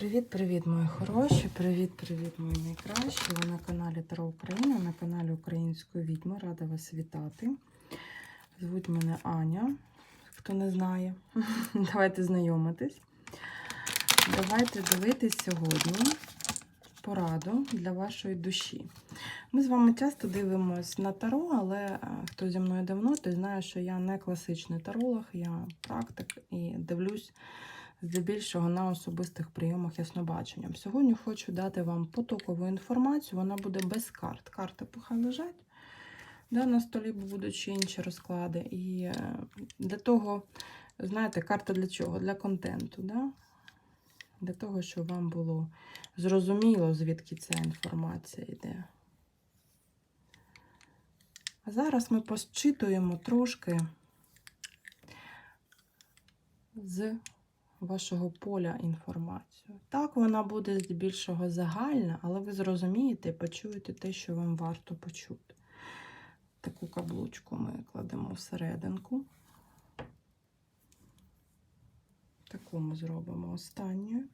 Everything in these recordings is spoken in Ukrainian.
Привіт-привіт, мої хороші! Привіт-привіт, мої найкращі! Ви на каналі Таро Україна, на каналі Української відьми. Рада вас вітати. Звуть мене Аня, хто не знає. Давайте знайомитись. Давайте дивитись сьогодні пораду для вашої душі. Ми з вами часто дивимось на таро, але е, хто зі мною давно, той знає, що я не класичний таролог, я практик і дивлюсь здебільшого на особистих прийомах яснобаченням. Сьогодні хочу дати вам потокову інформацію, вона буде без карт. Карти похай лежать. Да, на столі будуть ще інші розклади. І е, для того, знаєте, карта для чого? Для контенту. Да? Для того, щоб вам було зрозуміло, звідки ця інформація йде. А зараз ми посчитуємо трошки з вашого поля інформацію. Так, вона буде здебільшого загальна, але ви зрозумієте і почуєте те, що вам варто почути. Таку каблучку ми кладемо всерединку. Таку ми зробимо останню.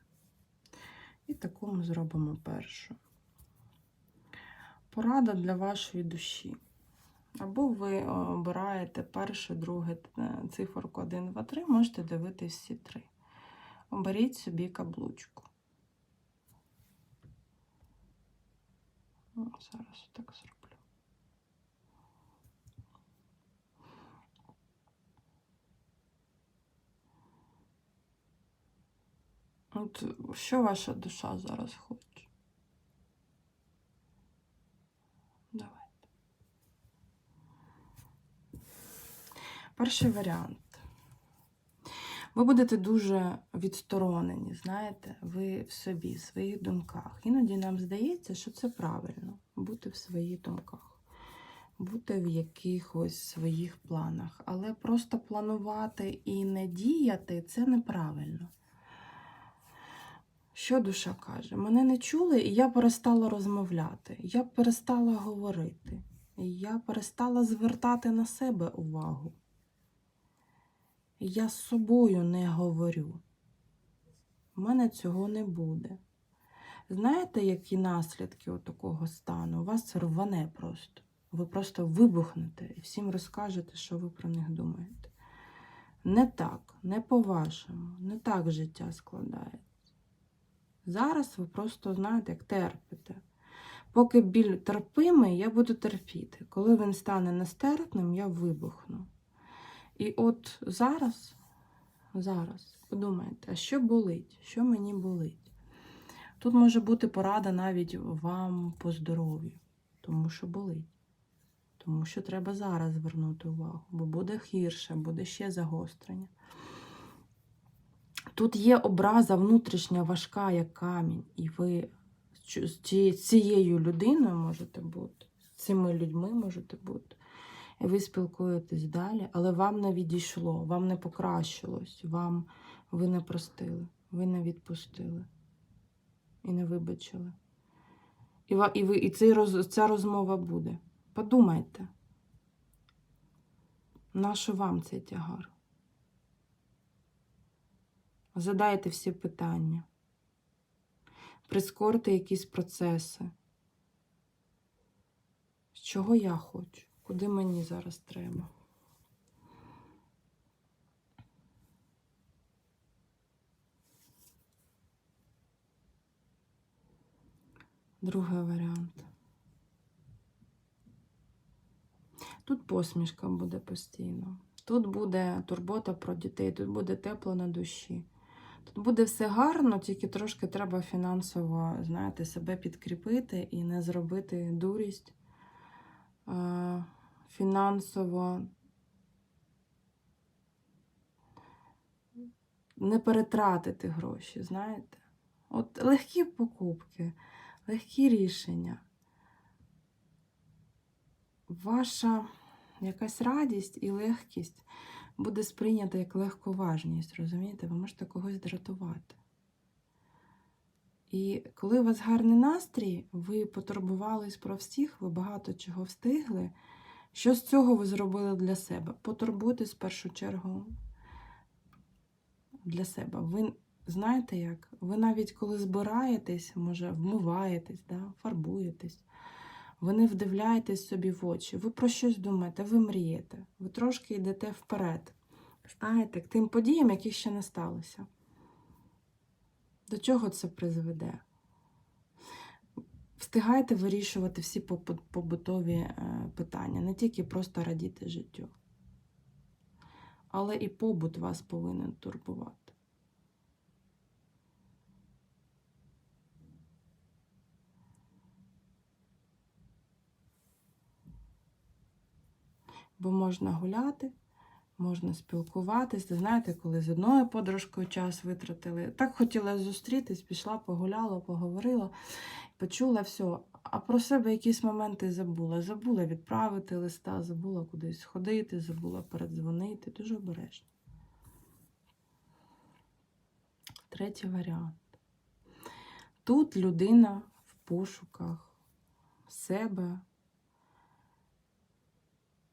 І таку ми зробимо першу. Порада для вашої душі. Або ви обираєте перше, друге е, циферку 1, 2, 3, можете дивитись всі три. Оберіть собі каблучку. О, зараз так зроблю. От що ваша душа зараз хоче? Давайте. Перший варіант. Ви будете дуже відсторонені, знаєте, ви в собі, в своїх думках. Іноді нам здається, що це правильно бути в своїх думках, бути в якихось своїх планах. Але просто планувати і не діяти це неправильно. Що душа каже? Мене не чули, і я перестала розмовляти, я перестала говорити, я перестала звертати на себе увагу. Я з собою не говорю. У мене цього не буде. Знаєте, які наслідки от такого стану? У вас рване просто. Ви просто вибухнете і всім розкажете, що ви про них думаєте. Не так, не по-вашому, не так життя складається. Зараз ви просто знаєте, як терпите. Поки біль терпимий, я буду терпіти. Коли він стане нестерпним, я вибухну. І от зараз, зараз, подумайте, а що болить? Що мені болить? Тут може бути порада навіть вам по здоров'ю, тому що болить. Тому що треба зараз звернути увагу, бо буде гірше, буде ще загострення. Тут є образа внутрішня важка, як камінь, і ви з цією людиною можете бути, з цими людьми можете бути. Ви спілкуєтесь далі, але вам не відійшло, вам не покращилось, вам ви не простили, ви не відпустили і не вибачили. І і, ви, і цей ця розмова буде. Подумайте, нащо вам цей тягар? Задайте всі питання, прискорте якісь процеси. Чого я хочу? Куди мені зараз треба? Другий варіант. Тут посмішка буде постійно. Тут буде турбота про дітей, тут буде тепло на душі. Тут буде все гарно, тільки трошки треба фінансово, знаєте, себе підкріпити і не зробити дурість фінансово не перетратити гроші, знаєте? От легкі покупки, легкі рішення. Ваша якась радість і легкість буде сприйнята як легковажність, розумієте? Ви можете когось дратувати. І коли у вас гарний настрій, ви потурбувались про всіх, ви багато чого встигли. Що з цього ви зробили для себе? Потурбуйтесь в першу чергу для себе. Ви знаєте як? Ви навіть коли збираєтесь, може, вмиваєтесь, да? фарбуєтесь, ви не вдивляєтесь собі в очі, ви про щось думаєте, ви мрієте, ви трошки йдете вперед. Знаєте, к тим подіям, які ще не сталося. До чого це призведе? Встигайте вирішувати всі побутові е, питання, не тільки просто радіти життю. Але і побут вас повинен турбувати. Бо можна гуляти, можна спілкуватися. Знаєте, коли з одною подружкою час витратили. Так хотіла зустрітись, пішла, погуляла, поговорила, почула все. А про себе якісь моменти забула. Забула відправити листа, забула кудись сходити, забула передзвонити. Дуже обережно. Третій варіант. Тут людина в пошуках себе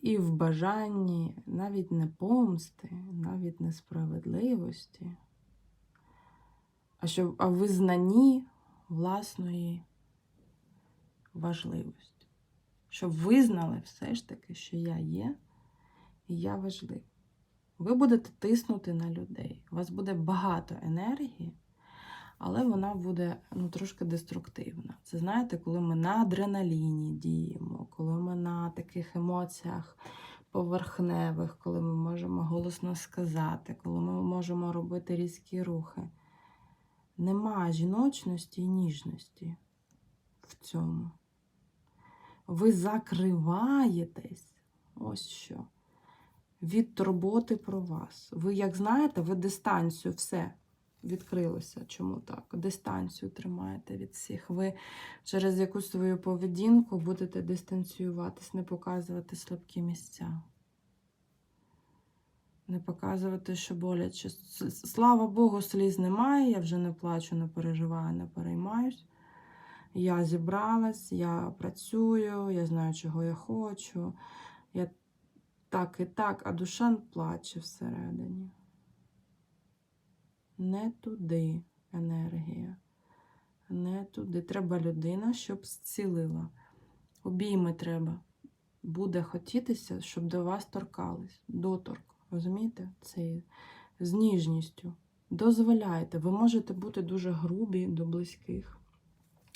і в бажанні навіть не помсти, навіть не справедливості, а, щоб, а визнанні власної важливості. Щоб визнали все ж таки, що я є і я важливий. Ви будете тиснути на людей. У вас буде багато енергії, але вона буде ну, трошки деструктивна. Це знаєте, коли ми на адреналіні діємо, коли ми на таких емоціях поверхневих, коли ми можемо голосно сказати, коли ми можемо робити різкі рухи. Нема жіночності і ніжності в цьому. Ви закриваєтесь. Ось що від турботи про вас. Ви, як знаєте, ви дистанцію все відкрилося. Чому так? Дистанцію тримаєте від всіх. Ви через якусь свою поведінку будете дистанціюватись, не показувати слабкі місця. Не показувати, що боляче. Слава Богу, сліз немає, я вже не плачу, не переживаю, не переймаюсь. Я зібралась, я працюю, я знаю, чого я хочу. Я так і так, а душа плаче всередині. Не туди енергія. Не туди. Треба людина, щоб зцілила. Обійми треба. Буде хотітися, щоб до вас торкались. Доторк. Розумієте? Це з ніжністю. Дозволяйте. Ви можете бути дуже грубі до близьких.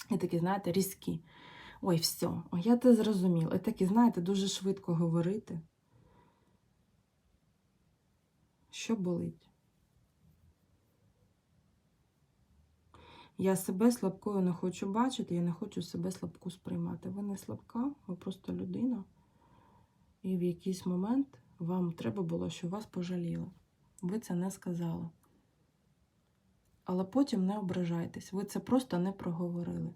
І такі, знаєте, різкі. Ой, все, я те зрозуміла. І такі, знаєте, дуже швидко говорити. Що болить? Я себе слабкою не хочу бачити, я не хочу себе слабку сприймати. Ви не слабка, ви просто людина. І в якийсь момент вам треба було, щоб вас пожаліли. Ви це не сказали. Але потім не ображайтесь, ви це просто не проговорили.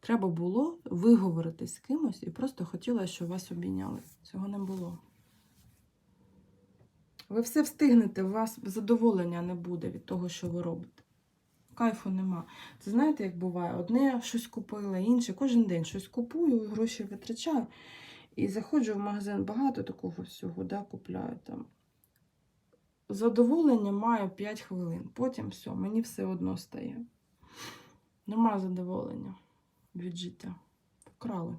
Треба було виговоритись з кимось і просто хотіла, щоб вас обійняли. Цього не було. Ви все встигнете, у вас задоволення не буде від того, що ви робите. Кайфу нема. Це знаєте, як буває? Одне щось купила, інше. Кожен день щось купую, гроші витрачаю. І заходжу в магазин, багато такого всього, да, купляю там. Задоволення маю 5 хвилин. Потім все, мені все одно стає. Нема задоволення від життя. Вкрали.